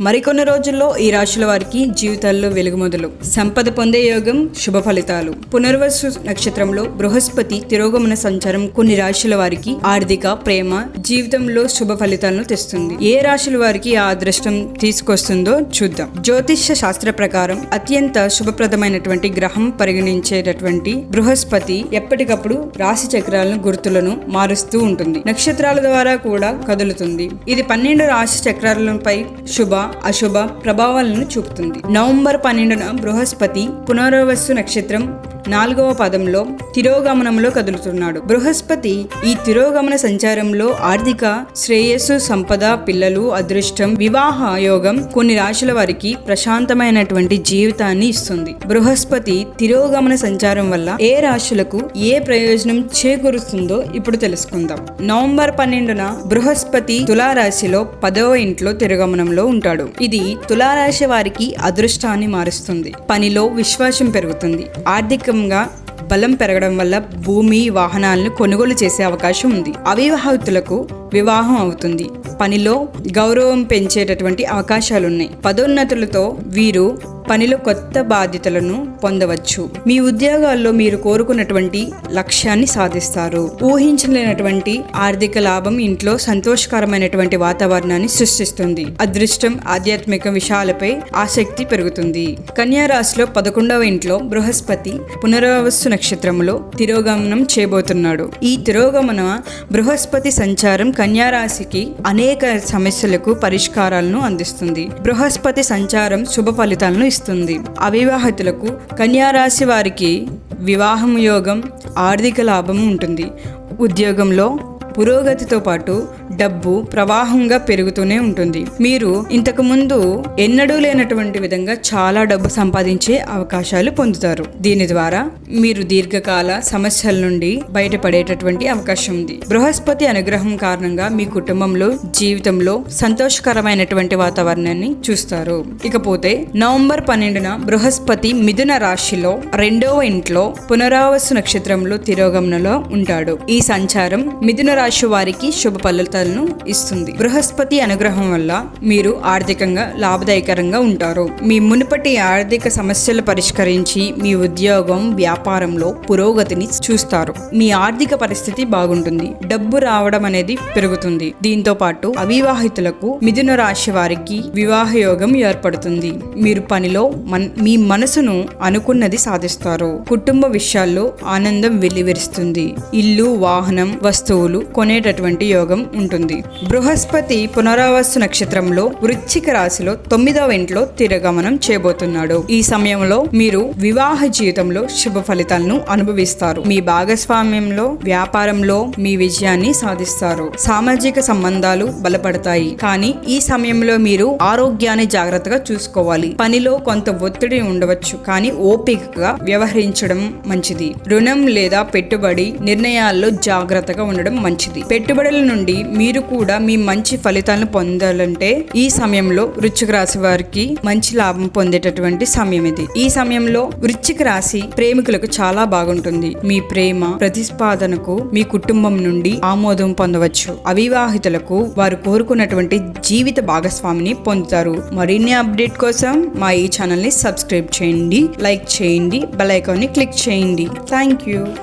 మరికొన్ని రోజుల్లో ఈ రాశుల వారికి జీవితాల్లో వెలుగు మొదలు సంపద పొందే యోగం శుభ ఫలితాలు. పునర్వసు నక్షత్రంలో బృహస్పతి తిరోగమన సంచారం కొన్ని రాశుల వారికి ఆర్థిక ప్రేమ జీవితంలో శుభ ఫలితాలను తెస్తుంది. ఏ రాశుల వారికి ఆ అదృష్టం తీసుకొస్తుందో చూద్దాం. జ్యోతిష్య శాస్త్ర ప్రకారం అత్యంత శుభప్రదమైనటువంటి గ్రహం పరిగణించేటటువంటి బృహస్పతి ఎప్పటికప్పుడు రాశి చక్రాలను గుర్తులను మారుస్తూ ఉంటుంది. నక్షత్రాల ద్వారా కూడా కదులుతుంది. ఇది పన్నెండు రాశి చక్రాలపై శుభ అశుభ ప్రభావాలను చూపుతుంది. నవంబర్ పన్నెండున బృహస్పతి పునర్వసు నక్షత్రం నాలుగవ పదంలో తిరోగమనంలో కదులుతున్నాడు. బృహస్పతి ఈ తిరోగమన సంచారంలో ఆర్థిక శ్రేయస్సు సంపద పిల్లలు అదృష్టం వివాహ యోగం కొన్ని రాశుల వారికి ప్రశాంతమైనటువంటి జీవితాన్ని ఇస్తుంది. బృహస్పతి తిరోగమన సంచారం వల్ల ఏ రాశులకు ఏ ప్రయోజనం చేకూరుస్తుందో ఇప్పుడు తెలుసుకుందాం. నవంబర్ పన్నెండున బృహస్పతి తులారాశిలో పదవ ఇంట్లో తిరోగమనంలో ఉంటాడు. ఇది తులారాశి వారికి అదృష్టాన్ని మారుస్తుంది. పనిలో విశ్వాసం పెరుగుతుంది. ఆర్థిక ఆర్థికంగా బలం పెరగడం వల్ల భూమి వాహనాలను కొనుగోలు చేసే అవకాశం ఉంది. అవివాహితులకు వివాహం అవుతుంది. పనిలో గౌరవం పెంచేటటువంటి అవకాశాలు ఉన్నాయి పదోన్నతులతో వీరు పనిలో కొత్త బాధ్యతలను పొందవచ్చు. మీ ఉద్యోగాల్లో మీరు కోరుకున్నటువంటి లక్ష్యాన్ని సాధిస్తారు. ఊహించలేనటువంటి ఆర్థిక లాభం ఇంట్లో సంతోషకరమైనటువంటి వాతావరణాన్ని సృష్టిస్తుంది. అదృష్టం ఆధ్యాత్మిక విషయాలపై ఆసక్తి పెరుగుతుంది. కన్యా రాశిలో పదకొండవ ఇంట్లో బృహస్పతి పునరావస్తు నక్షత్రంలో తిరోగమనం చేయబోతున్నాడు. ఈ తిరోగమన బృహస్పతి సంచారం కన్యారాశికి అనేక సమస్యలకు పరిష్కారాలను అందిస్తుంది. బృహస్పతి సంచారం శుభ ఫలితాలను వర్తిస్తుంది అవివాహితులకు కన్యారాశి వారికి వివాహం యోగం ఆర్థిక లాభం ఉంటుంది. ఉద్యోగంలో పురోగతితో పాటు డబ్బు ప్రవాహంగా పెరుగుతూనే ఉంటుంది. మీరు ఇంతకు ముందు ఎన్నడూ లేనటువంటి విధంగా చాలా డబ్బు సంపాదించే అవకాశాలు పొందుతారు. దీని ద్వారా మీరు దీర్ఘకాల సమస్యల నుండి బయటపడేటటువంటి అవకాశం ఉంది. బృహస్పతి అనుగ్రహం కారణంగా మీ కుటుంబంలో జీవితంలో సంతోషకరమైనటువంటి వాతావరణాన్ని చూస్తారు. ఇకపోతే నవంబర్ పన్నెండున బృహస్పతి మిథున రాశిలో రెండవ ఇంట్లో పునరావసు నక్షత్రంలో తిరోగమనలో ఉంటాడు. ఈ సంచారం మిథున రాశి వారికి శుభ ఫలితాలను ఇస్తుంది. బృహస్పతి అనుగ్రహం వల్ల మీరు ఆర్థికంగా లాభదాయకరంగా ఉంటారు. మీ మునుపటి ఆర్థిక సమస్యలు పరిష్కరించి మీ ఉద్యోగం వ్యాపారంలో పురోగతిని చూస్తారు. మీ ఆర్థిక పరిస్థితి బాగుంటుంది. డబ్బు రావడం అనేది పెరుగుతుంది. దీంతో పాటు అవివాహితులకు మిథున రాశి వారికి వివాహ యోగం ఏర్పడుతుంది. మీరు పనిలో మన్ మీ మనసును అనుకున్నది సాధిస్తారు. కుటుంబ విషయాల్లో ఆనందం వెల్లివిరుస్తుంది. ఇల్లు వాహనం వస్తువులు కొనేటటువంటి యోగం ఉంటుంది. బృహస్పతి పునరావాసు నక్షత్రంలో వృశ్చిక రాశిలో తొమ్మిదవ ఇంట్లో తిరగమనం చేయబోతున్నాడు. ఈ సమయంలో మీరు వివాహ జీవితంలో శుభ ఫలితాలను అనుభవిస్తారు. మీ భాగస్వామ్యంలో వ్యాపారంలో మీ విజయాన్ని సాధిస్తారు. సామాజిక సంబంధాలు బలపడతాయి. కానీ ఈ సమయంలో మీరు ఆరోగ్యాన్ని జాగ్రత్తగా చూసుకోవాలి. పనిలో కొంత ఒత్తిడి ఉండవచ్చు. కానీ ఓపికగా వ్యవహరించడం మంచిది. రుణం లేదా పెట్టుబడి నిర్ణయాల్లో జాగ్రత్తగా ఉండడం మంచిది. పెట్టుబడుల నుండి మీరు కూడా మీ మంచి ఫలితాలను పొందాలంటే ఈ సమయంలో వృచ్చిక రాశి వారికి మంచి లాభం పొందేటటువంటి సమయం ఇది. ఈ సమయంలో వృచ్చిక రాశి ప్రేమికులకు చాలా బాగుంటుంది. మీ ప్రేమ ప్రతిస్పాదనకు మీ కుటుంబం నుండి ఆమోదం పొందవచ్చు. అవివాహితులకు వారు కోరుకున్నటువంటి జీవిత భాగస్వామిని పొందుతారు. మరిన్ని అప్డేట్ కోసం మా ఈ ఛానల్ని సబ్స్క్రైబ్ చేయండి లైక్ చేయండి బెల్ ఐకాన్ని క్లిక్ చేయండి. Thank you.